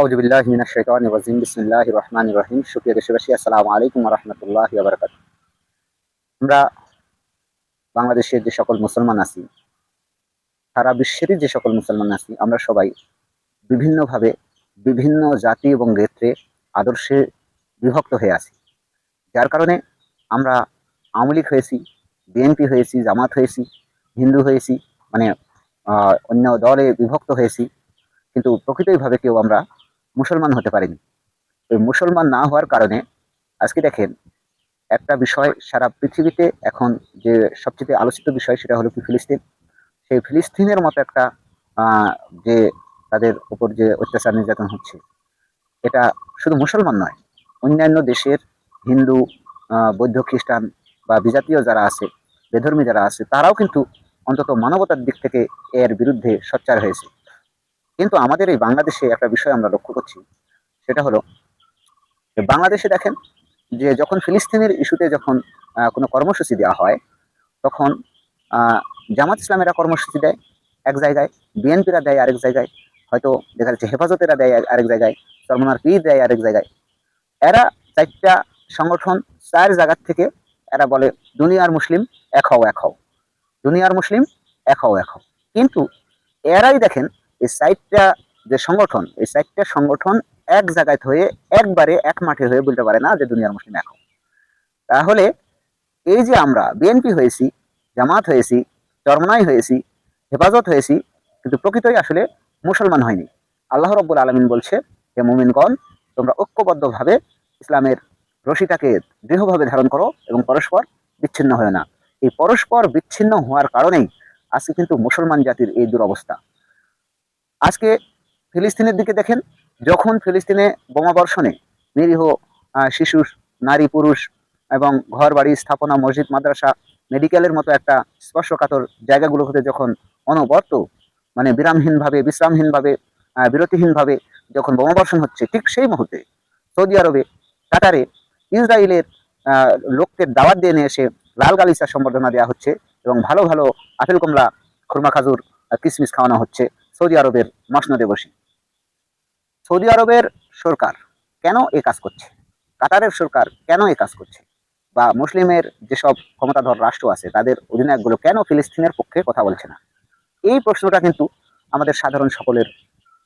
আউযু বিল্লাহি মিনাশ শাইতানির রাজিম। বিসমিল্লাহির রহমানির রহিম। সুপ্রিয় দেশবাসী, আসসালামু আলাইকুম ওয়া রাহমাতুল্লাহি ওয়া বারাকাতুহু। আমরা বাংলাদেশের যে সকল মুসলমান আছি, সারা যে সকল মুসলমান আছি, আমরা সবাই বিভিন্নভাবে বিভিন্ন জাতি এবং ক্ষেত্রে আদর্শে বিভক্ত হয়ে আছি। যার কারণে আমরা আওয়ামী লীগ হয়েছি, বিএনপি হয়েছি, জামাত হয়েছি, হিন্দু হয়েছি মানে অন্য দলে বিভক্ত হয়েছি। কিন্তু প্রকৃতইভাবে কেউ আমরা মুসলমান হতে পারেনি। এই মুসলমান না হওয়ার কারণে আজকে দেখেন একটা বিষয় সারা পৃথিবীতে এখন যে সবচেয়ে আলোচিত বিষয় সেটা হলো কি ফিলিস্তিন। সেই ফিলিস্তিনের মতো একটা যে তাদের উপর যে অত্যাচার নির্যাতন হচ্ছে, এটা শুধু মুসলমান নয়, অন্যান্য দেশের হিন্দু বৌদ্ধ খ্রিস্টান বা বিজাতীয় যারা আছে, বেধর্মী যারা আছে, তারাও কিন্তু অন্তত মানবতার দিক থেকে এর বিরুদ্ধে সোচ্চার হয়েছে। কিন্তু আমাদের এই বাংলাদেশে একটা বিষয় আমরা লক্ষ্য করছি, সেটা হলো বাংলাদেশে দেখেন যে যখন ফিলিস্তিনের ইস্যুতে যখন কোনো কর্মসূচি দেওয়া হয়, তখন জামাত ইসলামেরা কর্মসূচি দেয় এক জায়গায়, বিএনপিরা দেয় আরেক জায়গায়, হয়তো দেখা যাচ্ছে হেফাজতেরা দেয় আরেক জায়গায়, সলমানার পীর দেয় আরেক জায়গায়। এরা চারটা সংগঠন চার জায়গার থেকে এরা বলে, দুনিয়ার মুসলিম এক হও এক হও। দুনিয়ার মুসলিম এক হও এক হও। কিন্তু এরাই দেখেন এই সাইটটা যে সংগঠন, এই সাইটটা সংগঠন এক জায়গায় হয়ে একবারে এক মাঠে হয়ে বলতে পারে না যে দুনিয়ার মুসলিম এক তাহলে এই যে আমরা বিএনপি হয়েছি, জামাত হয়েছি, চরমনাই হয়েছি, হেফাজত হয়েছি, কিন্তু প্রকৃতই আসলে মুসলমান হয়নি। আল্লাহ রব্বুল আলমিন বলছে, হে মুমিনগণ, তোমরা ঐক্যবদ্ধভাবে ইসলামের রশিটাকে দৃঢ়ভাবে ধারণ করো এবং পরস্পর বিচ্ছিন্ন হয় না। এই পরস্পর বিচ্ছিন্ন হওয়ার কারণেই আজকে কিন্তু মুসলমান জাতির এই দুরবস্থা। আজকে ফিলিস্তিনের দিকে দেখেন, যখন ফিলিস্তিনে বোমাবর্ষণে নিরীহ শিশু, নারী, পুরুষ এবং ঘর বাড়ি স্থাপনা, মসজিদ, মাদ্রাসা, মেডিকেলের মতো একটা স্পর্শকাতর জায়গাগুলো হতে যখন অনবর্ত মানে বিরামহীনভাবে, বিশ্রামহীনভাবে বিরতিহীনভাবে যখন বোমাবর্ষণ হচ্ছে, ঠিক সেই মুহূর্তে সৌদি আরবে, কাতারে ইসরায়েলের লোককে দাওয়াত দিয়ে নিয়ে এসে লাল গালিচা সম্বর্ধনা দেওয়া হচ্ছে এবং ভালো ভালো আপেল, কমলা, খুরমা, খাজুর কিসমিস খাওয়ানো হচ্ছে। সৌদি আরবের মসনদে বসে। সৌদি আরবের সরকার কেন এ কাজ করছে? কাতারের সরকার কেন এ কাজ করছে? বা মুসলিমের যেসব ক্ষমতাধর রাষ্ট্র আছে, তাদের অধিনায়কগুলো কেন ফিলিস্তিনের পক্ষে কথা বলছে না? এই প্রশ্নটা কিন্তু আমাদের সাধারণ সকলের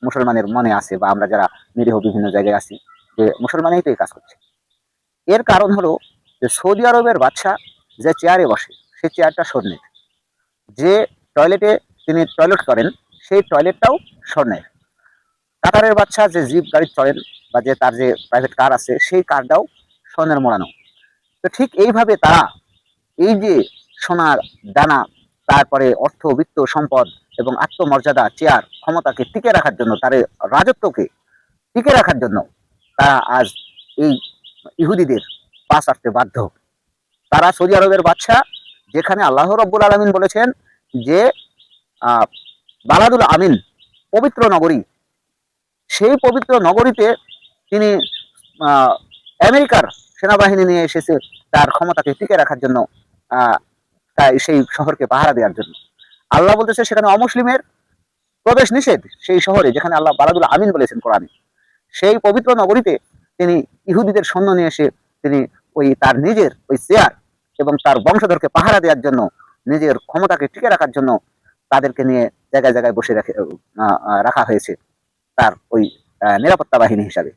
মুসলমানের মনে আছে বা আমরা যারা নিরীহ বিভিন্ন জায়গায় আছি, যে মুসলমানেই তো এই কাজ করছে। এর কারণ হলো যে সৌদি আরবের বাচ্চা যে চেয়ারে বসে, সে চেয়ারটা স্বর্ণের যে টয়লেটে তিনি টয়লেট করেন সেই টয়লেটটাও স্বর্ণের কাতারের বাচ্চা যে জিপ গাড়ি চলেন বা যে তার যে প্রাইভেট কার আছে, সেই কারটাও স্বর্ণের মোড়ানো। তো ঠিক এইভাবে তারা এই যে সোনার দানা, তারপরে অর্থ, বিত্ত, সম্পদ এবং আত্মমর্যাদা, চেয়ার ক্ষমতাকে টিকে রাখার জন্য, তার রাজত্বকে টিকে রাখার জন্য তারা আজ এই ইহুদিদের পাশ আসতে বাধ্য। তারা সৌদি আরবের বাচ্চা যেখানে আল্লাহ রব্বুল আলমিন বলেছেন যে বালাদুল আমিন, পবিত্র নগরী। সেই পবিত্র নগরীতে তিনি আমেরিকার সেনাবাহিনী নিয়ে এসেছে তার ক্ষমতাকে টিকে রাখার জন্য তাই সেই শহরকে পাহারা দেওয়ার জন্য। আল্লাহ বলতেছে সেখানে অমুসলিমের প্রবেশ নিষেধ সেই শহরে, যেখানে আল্লাহ বালাদুল আমিন বলেছেন কোরআনে। সেই পবিত্র নগরীতে তিনি ইহুদিদের সৈন্য নিয়ে এসে তিনি ওই তার নিজের ওই চেয়ার এবং তার বংশধরকে পাহারা দেওয়ার জন্য, নিজের ক্ষমতাকে টিকে রাখার জন্য তাদেরকে নিয়ে জায়গায় জায়গায় বসে রাখে রাখা হয়েছে তার ওই নিরাপত্তা বাহিনী হিসাবে।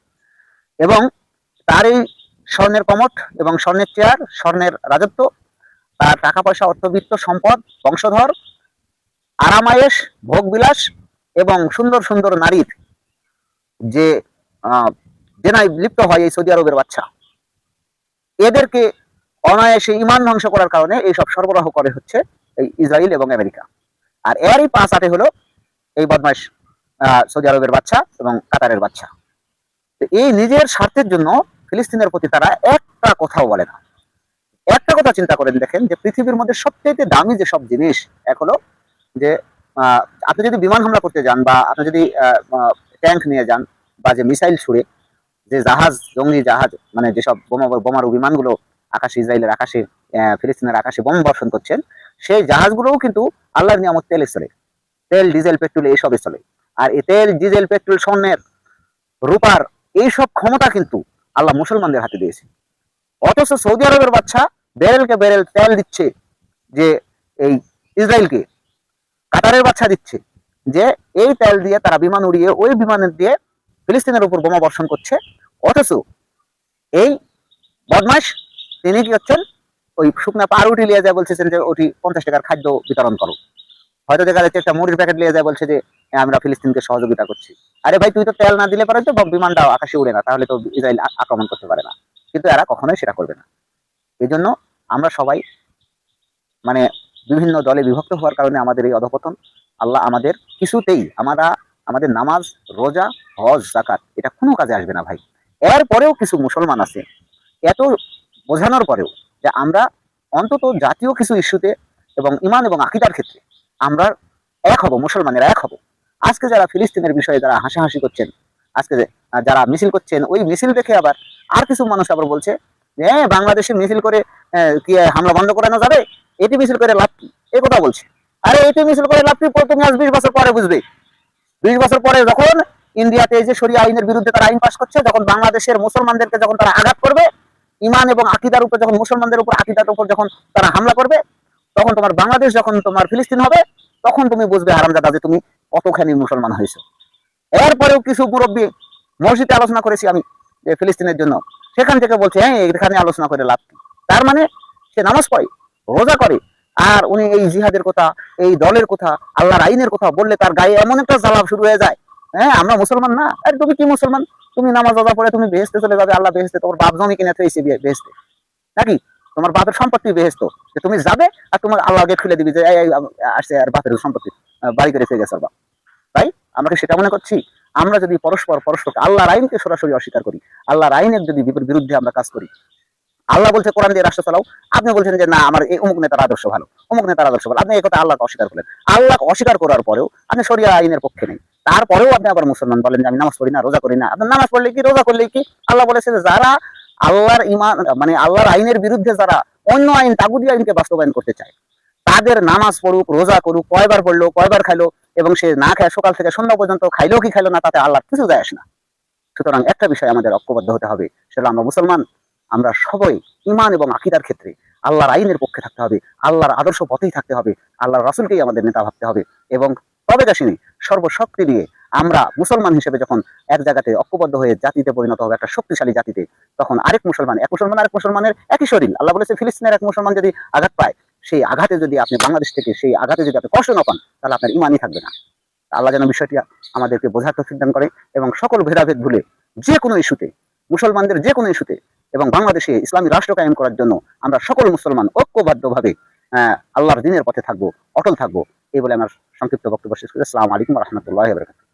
এবং তার এই স্বর্ণের কমট এবং স্বর্ণের চেয়ার, স্বর্ণের রাজত্ব, তার টাকা পয়সা অর্থবিত্ত, সম্পদ, বংশধর, আরামায়েশ, ভোগবিলাস এবং সুন্দর সুন্দর নারীর যে জেনায় লিপ্ত হয় এই সৌদি আরবের বাচ্চা, এদেরকে অনায়াসে ইমান ধ্বংস করার কারণে এইসব সরবরাহ করে হচ্ছে এই ইসরায়েল এবং আমেরিকা। আর এরই পাঁচ আটে হলো এই বদমাস সৌদি আরবের বাচ্চা এবং কাতারের বাচ্চা। এই নিজের স্বার্থের জন্য ফিলিস্তিনের প্রতি তারা একটা কথাও বলে না। একটা কথা চিন্তা করেন দেখেন যে পৃথিবীর মধ্যে সবচেয়ে দামি যে সব জিনিস, এক হলো যে আপনি যদি বিমান হামলা করতে যান বা আপনি যদি ট্যাঙ্ক নিয়ে যান বা যে মিসাইল ছুড়ে, যে জাহাজ জঙ্গি জাহাজ মানে যেসব বোমা, বোমারু বিমানগুলো আকাশে, ইসরায়েলের আকাশে ফিলিস্তিনের আকাশে বোম বর্ষণ করছেন, সেই জাহাজগুলোও কিন্তু আল্লাহর নিয়ামত তেলে চলে। তেল, ডিজেল, পেট্রোল এইসবে চলে। আর এই তেল, ডিজেল, পেট্রোল, স্বর্ণের, রূপার এইসব ক্ষমতা কিন্তু আল্লাহ মুসলমানদের হাতে দিয়েছে। অথচ সৌদি আরবের বাচ্চা বেরেলকে বেরেল তেল দিচ্ছে যে এই ইসরায়েলকে, কাতারের বাচ্চা দিচ্ছে যে এই তেল দিয়ে তারা বিমান উড়িয়ে ওই বিমানের দিয়ে ফিলিস্তিনের উপর বোমা বর্ষণ করছে। অথচ এই বদমাস তিনি কি হচ্ছেন ওই শুকনা পাউরুটি নিয়ে যায় বলছেন যে ওটি পঞ্চাশ টাকার খাদ্য বিতরণ করো। হয়তো দেখা যাচ্ছে একটা মুড়ির প্যাকেট নিয়ে যায় বলছে যে আমরা ফিলিস্তিনকে সহযোগিতা করছি। আরে ভাই, তুই তো তেল না দিলে পারে তো বিমানটা আকাশে উড়ে না, তাহলে তো ইসরায়েল আক্রমণ করতে পারে না। কিন্তু এরা কখনোই সেটা করবে না। এই জন্য আমরা সবাই মানে বিভিন্ন দলে বিভক্ত হওয়ার কারণে আমাদের এই অধপতন, আল্লাহ আমাদের কিছুতেই, আমরা আমাদের নামাজ, রোজা, হজ জাকাত এটা কোনো কাজে আসবে না ভাই। এরপরেও কিছু মুসলমান আছে। এত বোঝানোর পরেও যে আমরা অন্তত জাতীয় কিছু ইস্যুতে এবং ইমান এবং আকিদার ক্ষেত্রে আমরা এক হব, মুসলমানেরা এক হব। আজকে যারা ফিলিস্তিনের বিষয়ে যারা হাসাহাসি করছেন, আজকে যারা মিছিল করছেন, ওই মিছিল দেখে আবার আর কিছু মানুষ আবার বলছে যে হ্যাঁ বাংলাদেশে মিছিল করে কি হামলা বন্ধ করানো যাবে? এটি মিছিল করে লাভ কি? এই কথা বলছে। আরে, এটি মিছিল করে লাভ কি? তুমি আজ বিশ বছর পরে বুঝবে। বিশ বছর পরে যখন ইন্ডিয়াতে এই যে সরিয়া আইনের বিরুদ্ধে তারা আইন পাস করছে, যখন বাংলাদেশের মুসলমানদেরকে যখন তারা আঘাত করবে ইমান এবং আকিদার উপর যখন মুসলমানদের উপর, আকিদার উপর যখন তারা হামলা করবে, তখন তোমার বাংলাদেশ যখন তোমার ফিলিস্তিন হবে, তখন তুমি বুঝবে হারামজাদা যে তুমি কতখানি মুসলমান হয়েছো। এরপরেও কিছু মুরব্বী মসজিদে আলোচনা করেছি আমি যে ফিলিস্তিনের জন্য। সেখান থেকে বলছে হ্যাঁ এখানে আলোচনা করে লাভ তার মানে সে নামাজ পড়ে, রোজা করে, আর উনি এই জিহাদের কথা, এই দলের কথা, আল্লাহর আইনের কথা বললে তার গায়ে এমন একটা জ্বালা শুরু হয়ে যায়। হ্যাঁ আমরা মুসলমান না? আরে, তুমি কি মুসলমান? তুমি নামাজ রোজা পড়ে তুমি বেহেস্তে চলে যাবে, আল্লাহ বেহেস্তে তোমার বাপ জমি কিনে থইছে বেহেস্তে নাকি? তোমার বাপের সম্পত্তি বেহেস্ত যে তুমি যাবে আর তোমার আল্লাহ গেট খুলে দিবি যে আসছে আর বাপের সম্পত্তি বাড়ি করে গেছে বাপ। তাই আমরা কি সেটা মনে করছি? আমরা যদি পরস্পর, পরস্পরকে আল্লাহর আইনকে সরাসরি অস্বীকার করি, আল্লাহর আইনের যদি বিরুদ্ধে আমরা কাজ করি, আল্লাহ বলছে, কোরআন দিয়ে রাষ্ট্র চালাও। আপনি বলছেন যে, না, আমার এই অমুক নেতার আদর্শ ভালো, অমুক নেতার আদর্শ ভালো। আপনি এই কথা আল্লাহকে অস্বীকার করলেন। আল্লাহকে অস্বীকার করার পরেও আপনি সরিয়া আইনের পক্ষে নেই। তারপরেও আপনি আবার মুসলমান বলেন যে আমি নামাজ পড়ি না, রোজা করি না। আপনার নামাজ পড়লে কি, রোজা করলে কি? আল্লাহ বলেছে যারা আল্লাহর ইমান মানে আল্লাহর আইনের বিরুদ্ধে যারা অন্য আইন, তাগুদি আইনকে বাস্তবায়ন করতে চায়, তাদের নামাজ পড়ুক, রোজা করুক, কয়বার পড়ল, কয়বার খাইলো, এবং সে না খায় সকাল থেকে সন্ধ্যা পর্যন্ত খাইলো কি খাইলো না, তাতে আল্লাহ কিছু যায় আসে না। সুতরাং একটা বিষয় আমাদের ঐক্যবদ্ধ হতে হবে, সেটা আমরা মুসলমান, আমরা সবাই ইমান এবং আকিদার ক্ষেত্রে আল্লাহর আইনের পক্ষে থাকতে হবে, আল্লাহর আদর্শ পথেই থাকতে হবে, আল্লাহর রাসুলকেই আমাদের নেতা ভাবতে হবে, এবং তবে কাশিনী সর্বশক্তি নিয়ে আমরা মুসলমান হিসেবে যখন এক জায়গাতে ঐক্যবদ্ধ হয়ে জাতিতে পরিণত হবে, একটা শক্তিশালী জাতিতে, তখন আরেক মুসলমান, এক মুসলমান আরেক মুসলমানের একই শরীর। আল্লাহ বলেছে, ফিলিস্তিনের এক মুসলমান যদি আঘাত পায়, সেই আঘাতে যদি আপনি বাংলাদেশ থেকে, সেই আঘাতে যদি আপনি কষ্ট না পান, তাহলে আপনার ইমানই থাকবে না। আল্লাহ যেন বিষয়টি আমাদেরকে বোঝার তৌফিক দান করে এবং সকল ভেদাভেদ ভুলে যে কোনো ইস্যুতে, মুসলমানদের যে কোনো ইস্যুতে এবং বাংলাদেশে ইসলামী রাষ্ট্র কায়েম করার জন্য আমরা সকল মুসলমান ঐক্যবদ্ধভাবে আল্লাহর দিনের পথে থাকব, অটল থাকব, এই বলে আমার সংক্ষিপ্ত বক্তব্য শেষ করি আসসালামু আলাইকুম রহমতুল্লাহ বরকাত